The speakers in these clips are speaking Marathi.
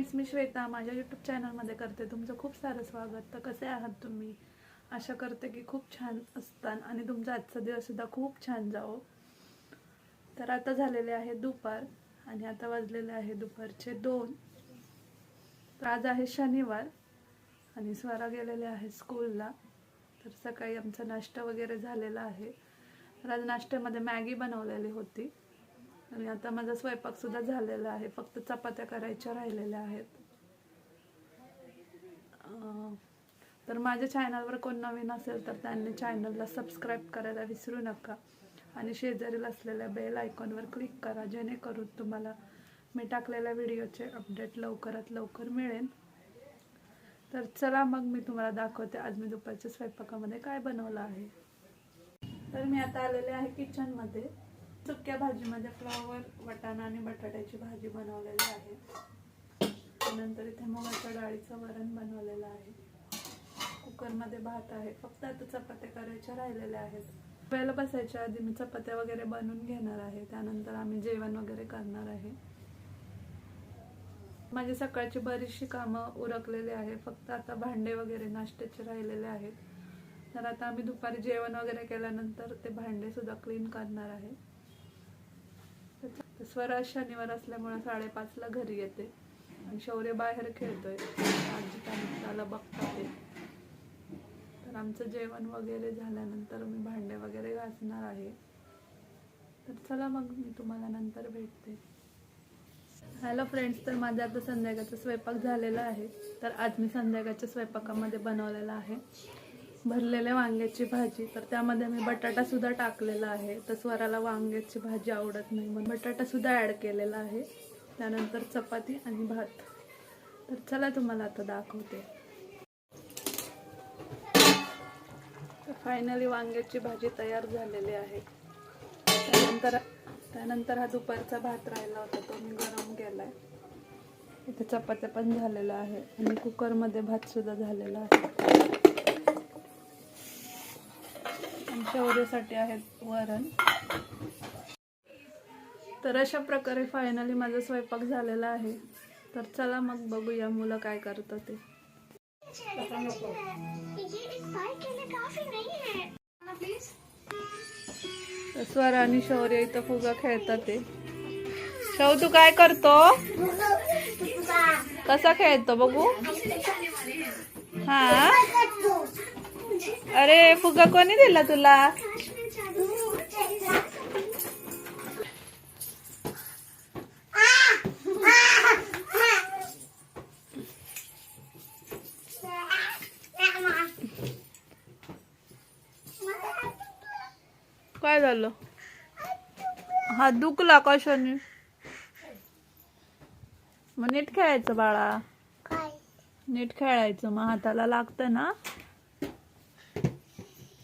फ्रेंड्स मी श्वेता माझ्या यूट्यूब चॅनलमध्ये करते. तुमचं खूप सारं स्वागत. तर कसे आहात तुम्ही? आशा करते की खूप छान असतान आणि तुमचा आजचा दिवससुद्धा खूप छान जावो. तर आता झालेले आहे दुपार आणि आता वाजलेले आहे दुपारचे दोन. तर आज आहे शनिवार आणि स्वरा गेलेले आहे स्कूलला तर सकाळी आमचा नाश्ता वगैरे झालेला आहे. तर आज नाश्त्यामध्ये मॅगी बनवलेली होती. आणि आता माझा स्वयंपाक सुद्धा झालेला आहे. फक्त चपात्या करायच्या राहिलेल्या आहेत. तर माझ्या चॅनलवर कोण नवीन असेल तर त्यांनी चॅनलला सबस्क्राईब करायला विसरू नका. आणि शेजारील असलेल्या बेल आयकॉनवर क्लिक करा. जेणेकरून तुम्हाला मी टाकलेल्या व्हिडिओचे अपडेट लवकरात लवकर मिळेल. तर चला मग मी तुम्हाला दाखवते आज मी दुपारच्या स्वयंपाकामध्ये काय बनवलं आहे. तर मी आता आलेले आहे किचनमध्ये सुक्या भाजीमध्ये फ्लॉवर वटाणा आणि बटाट्याची भाजी बनवलेली आहे. त्यानंतर इथे मुगाच्या डाळीचं वरण बनवलेलं आहे. कुकरमध्ये भात आहे. फक्त आता चपात्या करायच्या राहिलेल्या आहेत. वेळेला बसायच्या आधी मी चपात्या वगैरे बनवून घेणार आहे. त्यानंतर आम्ही जेवण वगैरे करणार आहे. माझी सकाळची बरीचशी कामं उरकलेली आहे. फक्त आता भांडे वगैरे नाश्त्याचे राहिलेले आहेत. तर आता आम्ही दुपारी जेवण वगैरे केल्यानंतर ते भांडे सुद्धा क्लीन करणार आहे. स्वराज शनिवार असल्यामुळे साडेपाचला घरी येते. आणि शौर्य बाहेर खेळतोय. आजी त्याला बघतात. तर आमचं जेवण वगैरे झाल्यानंतर मी भांडे वगैरे घासणार आहे. तर चला मग मी तुम्हाला नंतर भेटते. हॅलो फ्रेंड्स तर माझा आता संध्याकाळचा स्वयंपाक झालेला आहे. तर आज मी संध्याकाळच्या स्वयंपाकामध्ये बनवलेला आहे. भरलेल्या वांग्याची भाजी तर त्यामध्ये मी बटाटा सुद्धा टाकलेला आहे. तर स्वराला वांग्याची भाजी आवडत नाही म्हणून बटाटा सुद्धा ॲड केलेला आहे. त्यानंतर चपाती आणि भात. तर चला तुम्हाला आता दाखवते. फायनली वांग्याची भाजी तयार झालेली आहे. त्यानंतर त्यानंतर हा दुपारचा भात राहिला होता तो मी गरम केलाय. इथे चपात्या पण झालेला आहे आणि कुकरमध्ये भात सुद्धा झालेला आहे. शौर्यासाठी आहेत वरण. तर अशा प्रकारे फायनली माझा स्वयंपाक झालेला आहे. तर चला मग बघूया मुलं काय करतं ते. स्वर आणि शौर्य इथं फुगा खेळतात ते. शौ तू काय करतो? कसा खेळतो बघू? हा? अरे फुगा कोणी दिला तुला? काय झालं? हात दुखला कशाने? मग नीट खेळायचं बाळा. नीट खेळायचं मग हाताला लागतं ना?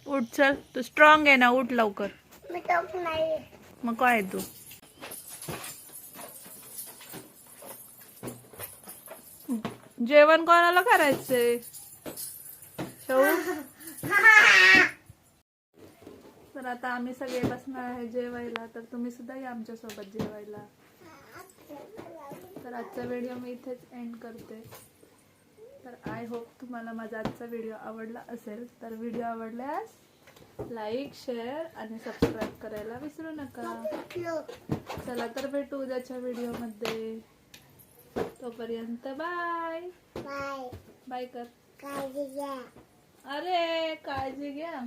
उठ चल. तू स्ट्रॉंग आहे ना उठ लवकर. मग काय तू? जेवण कोणाला करायचंय? तर आता आम्ही सगळे बसणार आहे जेवायला. तर तुम्ही सुद्धा या आमच्यासोबत जेवायला. तर आजचा व्हिडिओ मी इथेच एंड करते. तर आय होप तुम्हाला माझा आजचा व्हिडिओ आवडला असेल. तर व्हिडिओ आवडल्यास लाईक शेअर आणि सबस्क्राईब करायला विसरू नका. चला तर भेटू उद्याच्या व्हिडिओमध्ये तोपर्यंत बाय बाय बाय कर. काळजी घ्या. अरे काळजी घ्या.